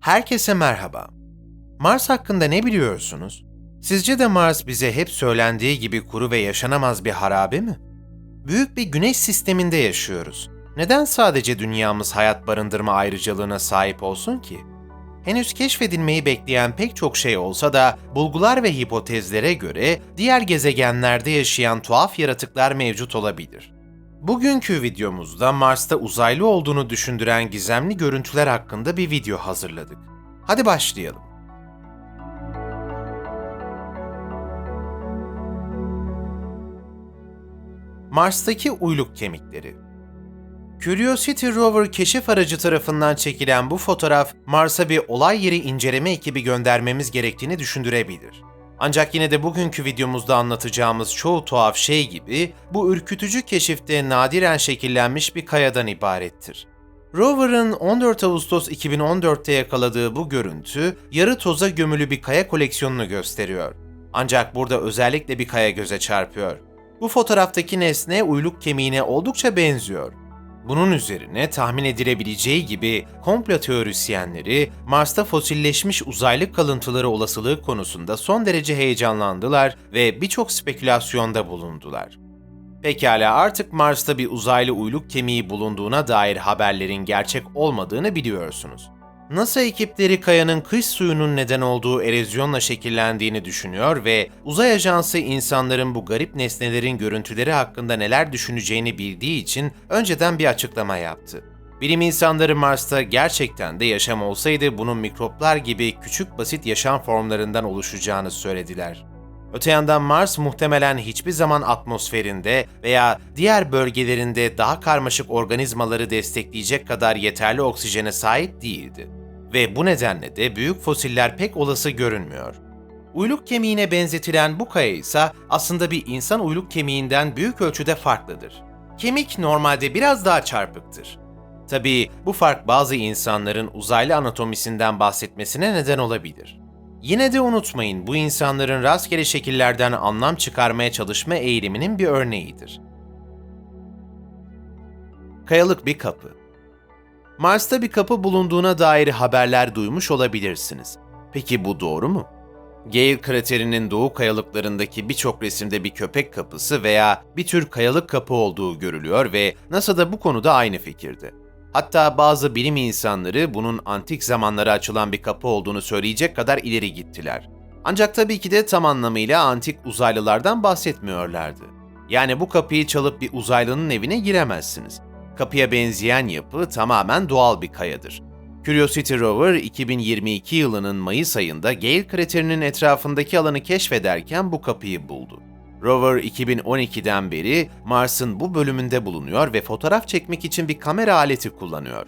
Herkese merhaba. Mars hakkında ne biliyorsunuz? Sizce de Mars bize hep söylendiği gibi kuru ve yaşanamaz bir harabe mi? Büyük bir güneş sisteminde yaşıyoruz. Neden sadece dünyamız hayat barındırma ayrıcalığına sahip olsun ki? Henüz keşfedilmeyi bekleyen pek çok şey olsa da bulgular ve hipotezlere göre diğer gezegenlerde yaşayan tuhaf yaratıklar mevcut olabilir. Bugünkü videomuzda Mars'ta uzaylı olduğunu düşündüren gizemli görüntüler hakkında bir video hazırladık. Hadi başlayalım. Mars'taki uyluk kemikleri Curiosity Rover keşif aracı tarafından çekilen bu fotoğraf, Mars'a bir olay yeri inceleme ekibi göndermemiz gerektiğini düşündürebilir. Ancak yine de bugünkü videomuzda anlatacağımız çoğu tuhaf şey gibi, bu ürkütücü keşifte nadiren şekillenmiş bir kayadan ibarettir. Rover'ın 14 Ağustos 2014'te yakaladığı bu görüntü, yarı toza gömülü bir kaya koleksiyonunu gösteriyor. Ancak burada özellikle bir kaya göze çarpıyor. Bu fotoğraftaki nesne uyluk kemiğine oldukça benziyor. Bunun üzerine tahmin edilebileceği gibi komplo teorisyenleri Mars'ta fosilleşmiş uzaylı kalıntıları olasılığı konusunda son derece heyecanlandılar ve birçok spekülasyonda bulundular. Pekala artık Mars'ta bir uzaylı uyluk kemiği bulunduğuna dair haberlerin gerçek olmadığını biliyorsunuz. NASA ekipleri kayanın kış suyunun neden olduğu erozyonla şekillendiğini düşünüyor ve uzay ajansı insanların bu garip nesnelerin görüntüleri hakkında neler düşüneceğini bildiği için önceden bir açıklama yaptı. Bilim insanları Mars'ta gerçekten de yaşam olsaydı bunun mikroplar gibi küçük basit yaşam formlarından oluşacağını söylediler. Öte yandan Mars muhtemelen hiçbir zaman atmosferinde veya diğer bölgelerinde daha karmaşık organizmaları destekleyecek kadar yeterli oksijene sahip değildi ve bu nedenle de büyük fosiller pek olası görünmüyor. Uyluk kemiğine benzetilen bu kaya ise aslında bir insan uyluk kemiğinden büyük ölçüde farklıdır. Kemik normalde biraz daha çarpıktır. Tabii bu fark bazı insanların uzaylı anatomisinden bahsetmesine neden olabilir. Yine de unutmayın bu insanların rastgele şekillerden anlam çıkarmaya çalışma eğiliminin bir örneğidir. Kayalık bir kapı Mars'ta bir kapı bulunduğuna dair haberler duymuş olabilirsiniz. Peki bu doğru mu? Gale kraterinin doğu kayalıklarındaki birçok resimde bir köpek kapısı veya bir tür kayalık kapı olduğu görülüyor ve NASA da bu konuda aynı fikirde. Hatta bazı bilim insanları bunun antik zamanlara açılan bir kapı olduğunu söyleyecek kadar ileri gittiler. Ancak tabii ki de tam anlamıyla antik uzaylılardan bahsetmiyorlardı. Yani bu kapıyı çalıp bir uzaylının evine giremezsiniz. Kapıya benzeyen yapı tamamen doğal bir kayadır. Curiosity Rover 2022 yılının Mayıs ayında Gale kraterinin etrafındaki alanı keşfederken bu kapıyı buldu. Rover 2012'den beri Mars'ın bu bölümünde bulunuyor ve fotoğraf çekmek için bir kamera aleti kullanıyor.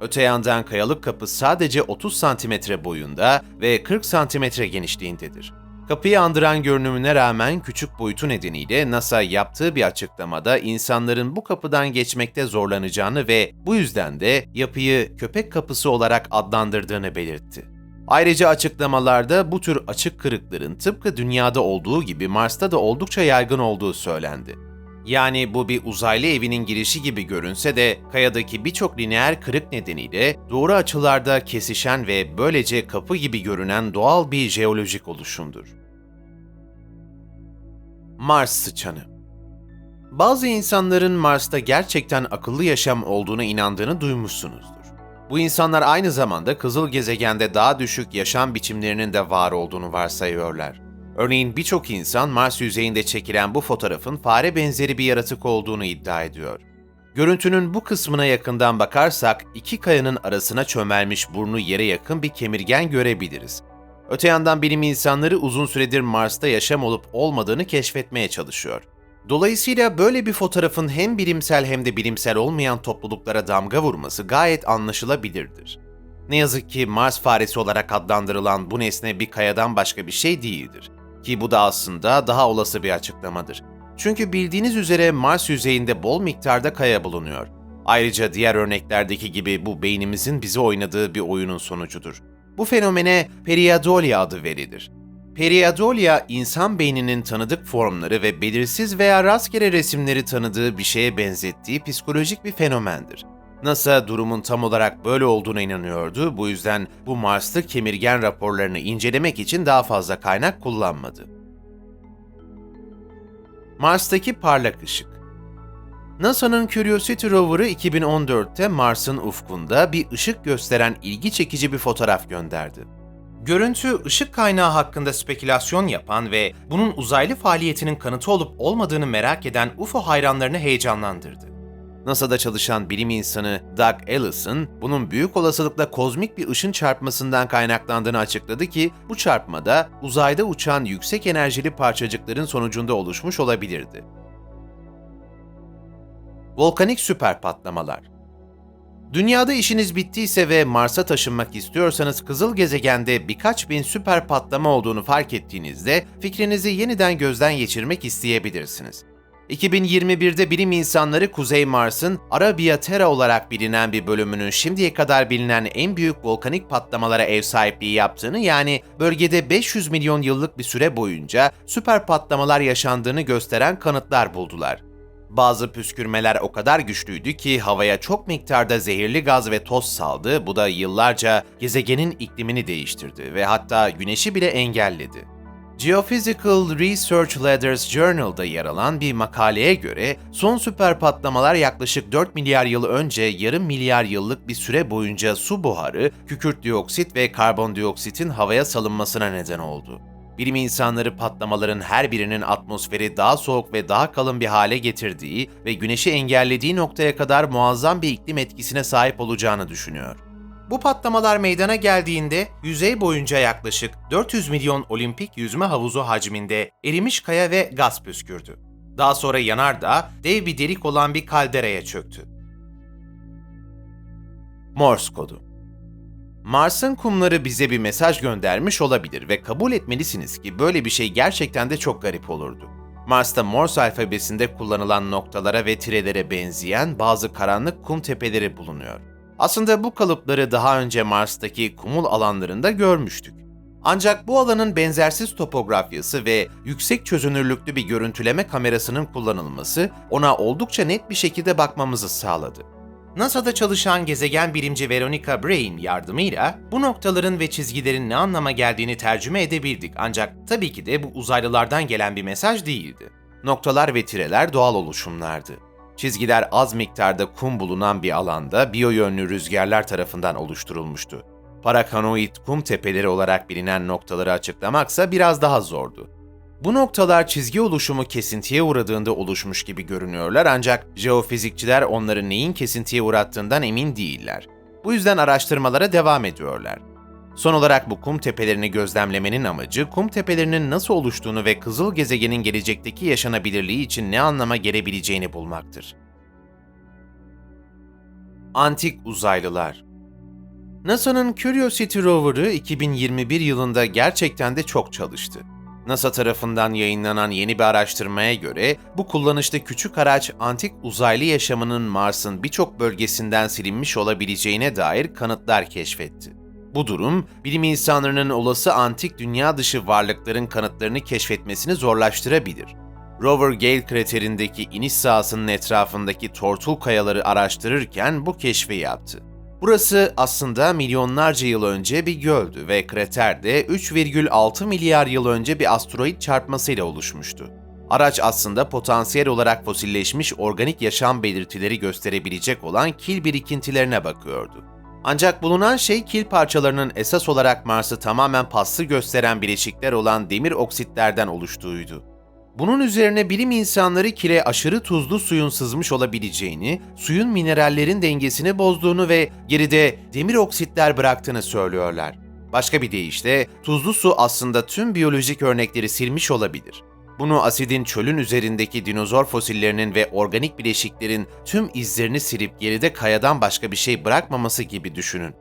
Öte yandan kayalık kapı sadece 30 cm boyunda ve 40 cm genişliğindedir. Kapıyı andıran görünümüne rağmen küçük boyutu nedeniyle NASA yaptığı bir açıklamada insanların bu kapıdan geçmekte zorlanacağını ve bu yüzden de yapıyı köpek kapısı olarak adlandırdığını belirtti. Ayrıca açıklamalarda bu tür açık kırıkların tıpkı dünyada olduğu gibi Mars'ta da oldukça yaygın olduğu söylendi. Yani bu bir uzaylı evinin girişi gibi görünse de kayadaki birçok lineer kırık nedeniyle doğru açılarda kesişen ve böylece kapı gibi görünen doğal bir jeolojik oluşumdur. Mars sıçanı Bazı insanların Mars'ta gerçekten akıllı yaşam olduğuna inandığını duymuşsunuzdur. Bu insanlar aynı zamanda kızıl gezegende daha düşük yaşam biçimlerinin de var olduğunu varsayıyorlar. Örneğin birçok insan Mars yüzeyinde çekilen bu fotoğrafın fare benzeri bir yaratık olduğunu iddia ediyor. Görüntünün bu kısmına yakından bakarsak iki kayanın arasına çömelmiş burnu yere yakın bir kemirgen görebiliriz. Öte yandan bilim insanları uzun süredir Mars'ta yaşam olup olmadığını keşfetmeye çalışıyor. Dolayısıyla böyle bir fotoğrafın hem bilimsel hem de bilimsel olmayan topluluklara damga vurması gayet anlaşılabilirdir. Ne yazık ki Mars faresi olarak adlandırılan bu nesne bir kayadan başka bir şey değildir. Ki bu da aslında daha olası bir açıklamadır. Çünkü bildiğiniz üzere Mars yüzeyinde bol miktarda kaya bulunuyor. Ayrıca diğer örneklerdeki gibi bu beynimizin bize oynadığı bir oyunun sonucudur. Bu fenomene periadolia adı verilir. Periadolia, insan beyninin tanıdık formları ve belirsiz veya rastgele resimleri tanıdığı bir şeye benzettiği psikolojik bir fenomendir. NASA durumun tam olarak böyle olduğuna inanıyordu. Bu yüzden bu Marslı kemirgen raporlarını incelemek için daha fazla kaynak kullanmadı. Mars'taki parlak ışık NASA'nın Curiosity rover'ı 2014'te Mars'ın ufkunda bir ışık gösteren ilgi çekici bir fotoğraf gönderdi. Görüntü, ışık kaynağı hakkında spekülasyon yapan ve bunun uzaylı faaliyetinin kanıtı olup olmadığını merak eden UFO hayranlarını heyecanlandırdı. NASA'da çalışan bilim insanı Doug Ellison, bunun büyük olasılıkla kozmik bir ışın çarpmasından kaynaklandığını açıkladı ki, bu çarpmada uzayda uçan yüksek enerjili parçacıkların sonucunda oluşmuş olabilirdi. Volkanik süper patlamalar Dünyada işiniz bittiyse ve Mars'a taşınmak istiyorsanız kızıl gezegende birkaç bin süper patlama olduğunu fark ettiğinizde fikrinizi yeniden gözden geçirmek isteyebilirsiniz. 2021'de bilim insanları Kuzey Mars'ın Arabia Terra olarak bilinen bir bölümünün şimdiye kadar bilinen en büyük volkanik patlamalara ev sahipliği yaptığını yani bölgede 500 milyon yıllık bir süre boyunca süper patlamalar yaşandığını gösteren kanıtlar buldular. Bazı püskürmeler o kadar güçlüydü ki havaya çok miktarda zehirli gaz ve toz saldı. Bu da yıllarca gezegenin iklimini değiştirdi ve hatta güneşi bile engelledi. Geophysical Research Letters Journal'da yer alan bir makaleye göre son süper patlamalar yaklaşık 4 milyar yıl önce yarım milyar yıllık bir süre boyunca su buharı, kükürt dioksit ve karbondioksitin havaya salınmasına neden oldu. Bilim insanları patlamaların her birinin atmosferi daha soğuk ve daha kalın bir hale getirdiği ve güneşi engellediği noktaya kadar muazzam bir iklim etkisine sahip olacağını düşünüyor. Bu patlamalar meydana geldiğinde yüzey boyunca yaklaşık 400 milyon olimpik yüzme havuzu hacminde erimiş kaya ve gaz püskürdü. Daha sonra yanardağ dev bir delik olan bir kalderaya çöktü. Morse kodu Mars'ın kumları bize bir mesaj göndermiş olabilir ve kabul etmelisiniz ki böyle bir şey gerçekten de çok garip olurdu. Mars'ta Morse alfabesinde kullanılan noktalara ve tirelere benzeyen bazı karanlık kum tepeleri bulunuyor. Aslında bu kalıpları daha önce Mars'taki kumul alanlarında görmüştük. Ancak bu alanın benzersiz topografyası ve yüksek çözünürlüklü bir görüntüleme kamerasının kullanılması ona oldukça net bir şekilde bakmamızı sağladı. NASA'da çalışan gezegen bilimci Veronica Brain yardımıyla bu noktaların ve çizgilerin ne anlama geldiğini tercüme edebildik ancak tabii ki de bu uzaylılardan gelen bir mesaj değildi. Noktalar ve tireler doğal oluşumlardı. Çizgiler az miktarda kum bulunan bir alanda biyoyönlü rüzgarlar tarafından oluşturulmuştu. Parakanoid kum tepeleri olarak bilinen noktaları açıklamaksa biraz daha zordu. Bu noktalar çizgi oluşumu kesintiye uğradığında oluşmuş gibi görünüyorlar ancak jeofizikçiler onların neyin kesintiye uğrattığından emin değiller. Bu yüzden araştırmalara devam ediyorlar. Son olarak bu kum tepelerini gözlemlemenin amacı kum tepelerinin nasıl oluştuğunu ve kızıl gezegenin gelecekteki yaşanabilirliği için ne anlama gelebileceğini bulmaktır. Antik uzaylılar NASA'nın Curiosity rover'ı 2021 yılında gerçekten de çok çalıştı. NASA tarafından yayınlanan yeni bir araştırmaya göre bu kullanışlı küçük araç antik uzaylı yaşamının Mars'ın birçok bölgesinden silinmiş olabileceğine dair kanıtlar keşfetti. Bu durum, bilim insanlarının olası antik dünya dışı varlıkların kanıtlarını keşfetmesini zorlaştırabilir. Rover Gale kraterindeki iniş sahasının etrafındaki tortul kayaları araştırırken bu keşfi yaptı. Burası aslında milyonlarca yıl önce bir göldü ve krater de 3,6 milyar yıl önce bir asteroid çarpmasıyla oluşmuştu. Araç aslında potansiyel olarak fosilleşmiş organik yaşam belirtileri gösterebilecek olan kil birikintilerine bakıyordu. Ancak bulunan şey kil parçalarının esas olarak Mars'ı tamamen paslı gösteren bileşikler olan demir oksitlerden oluştuğuydu. Bunun üzerine bilim insanları kile aşırı tuzlu suyun sızmış olabileceğini, suyun minerallerin dengesini bozduğunu ve geride demir oksitler bıraktığını söylüyorlar. Başka bir deyişle tuzlu su aslında tüm biyolojik örnekleri silmiş olabilir. Bunu asidin çölün üzerindeki dinozor fosillerinin ve organik bileşiklerin tüm izlerini silip geride kayadan başka bir şey bırakmaması gibi düşünün.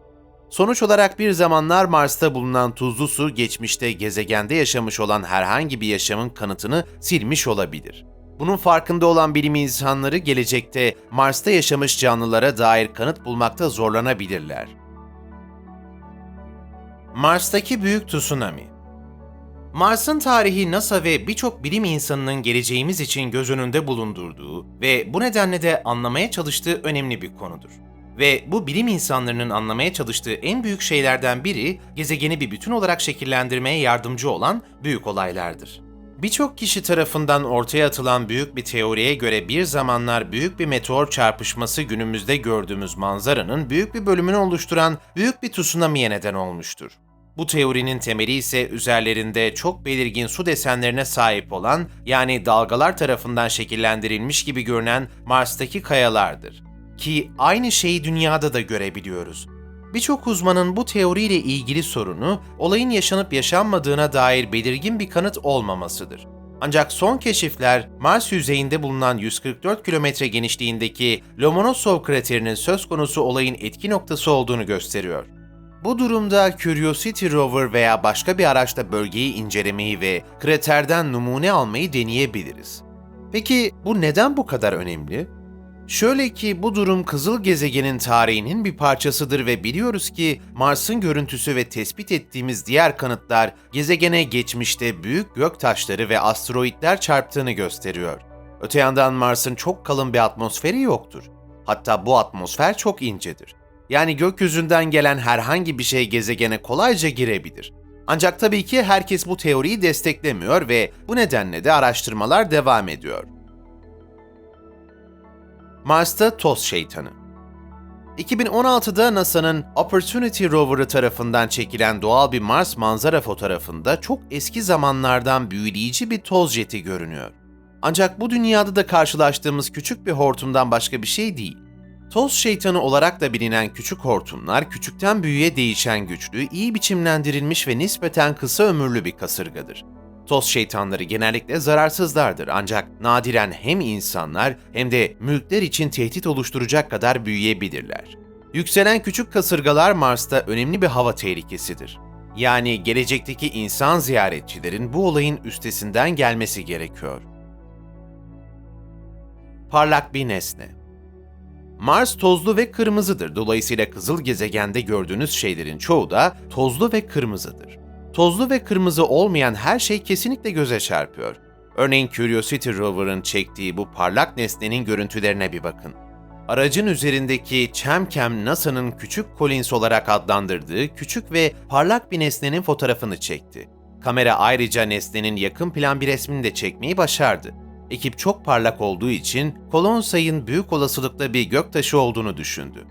Sonuç olarak bir zamanlar Mars'ta bulunan tuzlu su geçmişte gezegende yaşamış olan herhangi bir yaşamın kanıtını silmiş olabilir. Bunun farkında olan bilim insanları gelecekte Mars'ta yaşamış canlılara dair kanıt bulmakta zorlanabilirler. Mars'taki büyük tsunami Mars'ın tarihi NASA ve birçok bilim insanının geleceğimiz için göz önünde bulundurduğu ve bu nedenle de anlamaya çalıştığı önemli bir konudur Ve bu bilim insanlarının anlamaya çalıştığı en büyük şeylerden biri gezegeni bir bütün olarak şekillendirmeye yardımcı olan büyük olaylardır. Birçok kişi tarafından ortaya atılan büyük bir teoriye göre bir zamanlar büyük bir meteor çarpışması günümüzde gördüğümüz manzaranın büyük bir bölümünü oluşturan büyük bir tsunami'ye neden olmuştur. Bu teorinin temeli ise üzerlerinde çok belirgin su desenlerine sahip olan yani dalgalar tarafından şekillendirilmiş gibi görünen Mars'taki kayalardır. Ki aynı şeyi dünyada da görebiliyoruz. Birçok uzmanın bu teoriyle ilgili sorunu olayın yaşanıp yaşanmadığına dair belirgin bir kanıt olmamasıdır. Ancak son keşifler Mars yüzeyinde bulunan 144 kilometre genişliğindeki Lomonosov kraterinin söz konusu olayın etki noktası olduğunu gösteriyor. Bu durumda Curiosity rover veya başka bir araçla bölgeyi incelemeyi ve kraterden numune almayı deneyebiliriz. Peki bu neden bu kadar önemli? Şöyle ki bu durum kızıl gezegenin tarihinin bir parçasıdır ve biliyoruz ki Mars'ın görüntüsü ve tespit ettiğimiz diğer kanıtlar gezegene geçmişte büyük gök taşları ve asteroitler çarptığını gösteriyor. Öte yandan Mars'ın çok kalın bir atmosferi yoktur. Hatta bu atmosfer çok incedir. Yani gökyüzünden gelen herhangi bir şey gezegene kolayca girebilir. Ancak tabii ki herkes bu teoriyi desteklemiyor ve bu nedenle de araştırmalar devam ediyor. Mars'ta toz şeytanı. 2016'da NASA'nın Opportunity rover'ı tarafından çekilen doğal bir Mars manzara fotoğrafında çok eski zamanlardan büyüleyici bir toz jeti görünüyor. Ancak bu dünyada da karşılaştığımız küçük bir hortumdan başka bir şey değil. Toz şeytanı olarak da bilinen küçük hortumlar küçükten büyüğe değişen güçlü, iyi biçimlendirilmiş ve nispeten kısa ömürlü bir kasırgadır. Toz şeytanları genellikle zararsızlardır ancak nadiren hem insanlar hem de mülkler için tehdit oluşturacak kadar büyüyebilirler. Yükselen küçük kasırgalar Mars'ta önemli bir hava tehlikesidir. Yani gelecekteki insan ziyaretçilerin bu olayın üstesinden gelmesi gerekiyor. Parlak bir nesne Mars tozlu ve kırmızıdır. Dolayısıyla kızıl gezegende gördüğünüz şeylerin çoğu da tozlu ve kırmızıdır. Tozlu ve kırmızı olmayan her şey kesinlikle göze çarpıyor. Örneğin Curiosity rover'ın çektiği bu parlak nesnenin görüntülerine bir bakın. Aracın üzerindeki Chemcam NASA'nın küçük Collins olarak adlandırdığı küçük ve parlak bir nesnenin fotoğrafını çekti. Kamera ayrıca nesnenin yakın plan bir resmini de çekmeyi başardı. Ekip çok parlak olduğu için Colonsay'ın büyük olasılıkla bir göktaşı olduğunu düşündü.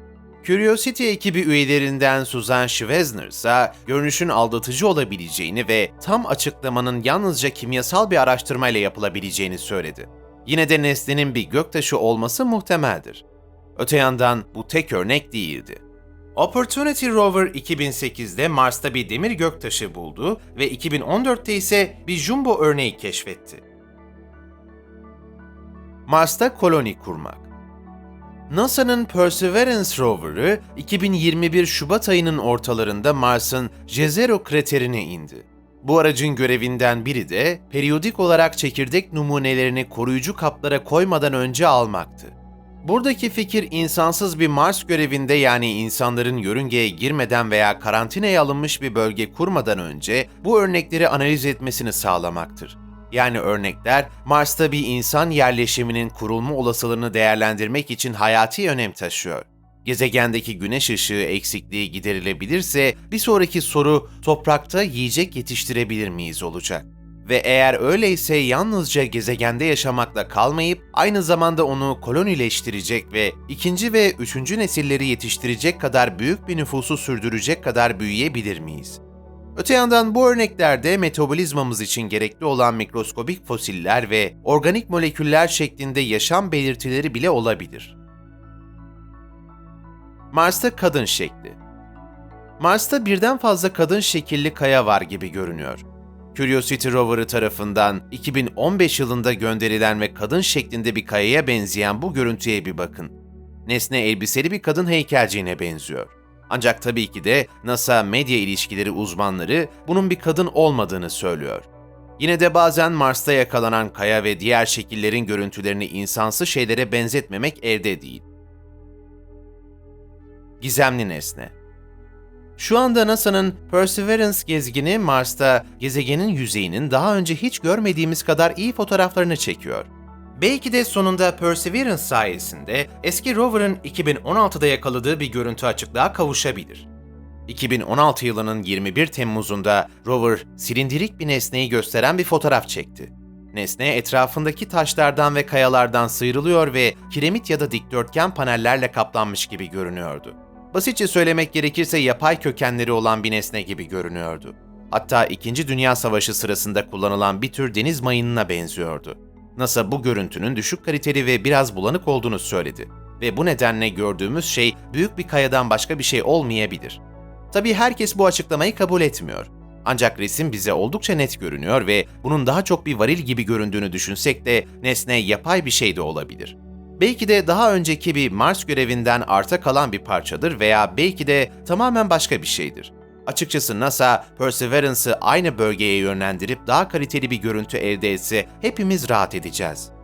Curiosity ekibi üyelerinden Susan Schwesner ise görünüşün aldatıcı olabileceğini ve tam açıklamanın yalnızca kimyasal bir araştırmayla yapılabileceğini söyledi. Yine de nesnenin bir göktaşı olması muhtemeldir. Öte yandan bu tek örnek değildi. Opportunity Rover 2008'de Mars'ta bir demir göktaşı buldu ve 2014'te ise bir jumbo örneği keşfetti. Mars'ta koloni kurmak NASA'nın Perseverance rover'ı 2021 Şubat ayının ortalarında Mars'ın Jezero kraterine indi. Bu aracın görevinden biri de periyodik olarak çekirdek numunelerini koruyucu kaplara koymadan önce almaktı. Buradaki fikir insansız bir Mars görevinde yani insanların yörüngeye girmeden veya karantinaya alınmış bir bölge kurmadan önce bu örnekleri analiz etmesini sağlamaktır. Yani örnekler Mars'ta bir insan yerleşiminin kurulma olasılığını değerlendirmek için hayati önem taşıyor. Gezegendeki güneş ışığı eksikliği giderilebilirse bir sonraki soru toprakta yiyecek yetiştirebilir miyiz olacak. Ve eğer öyleyse yalnızca gezegende yaşamakla kalmayıp aynı zamanda onu kolonileştirecek ve ikinci ve üçüncü nesilleri yetiştirecek kadar büyük bir nüfusu sürdürecek kadar büyüyebilir miyiz? Öte yandan bu örneklerde metabolizmamız için gerekli olan mikroskobik fosiller ve organik moleküller şeklinde yaşam belirtileri bile olabilir. Mars'ta kadın şekli Mars'ta birden fazla kadın şekilli kaya var gibi görünüyor. Curiosity rover'ı tarafından 2015 yılında gönderilen ve kadın şeklinde bir kayaya benzeyen bu görüntüye bir bakın. Nesne elbiseli bir kadın heykelciğine benziyor. Ancak tabii ki de NASA medya ilişkileri uzmanları bunun bir kadın olmadığını söylüyor. Yine de bazen Mars'ta yakalanan kaya ve diğer şekillerin görüntülerini insansı şeylere benzetmemek elde değil. Gizemli nesne şu anda NASA'nın Perseverance gezgini Mars'ta gezegenin yüzeyinin daha önce hiç görmediğimiz kadar iyi fotoğraflarını çekiyor. Belki de sonunda Perseverance sayesinde eski rover'ın 2016'da yakaladığı bir görüntü açıklığa kavuşabilir. 2016 yılının 21 Temmuz'unda rover silindirik bir nesneyi gösteren bir fotoğraf çekti. Nesne etrafındaki taşlardan ve kayalardan sıyrılıyor ve kiremit ya da dikdörtgen panellerle kaplanmış gibi görünüyordu. Basitçe söylemek gerekirse yapay kökenleri olan bir nesne gibi görünüyordu. Hatta 2. Dünya Savaşı sırasında kullanılan bir tür deniz mayınına benziyordu. NASA bu görüntünün düşük kaliteli ve biraz bulanık olduğunu söyledi ve bu nedenle gördüğümüz şey büyük bir kayadan başka bir şey olmayabilir. Tabii herkes bu açıklamayı kabul etmiyor. Ancak resim bize oldukça net görünüyor ve bunun daha çok bir varil gibi göründüğünü düşünsek de nesne yapay bir şey de olabilir. Belki de daha önceki bir Mars görevinden arta kalan bir parçadır veya belki de tamamen başka bir şeydir. Açıkçası NASA, Perseverance'ı aynı bölgeye yönlendirip daha kaliteli bir görüntü elde etse hepimiz rahat edeceğiz.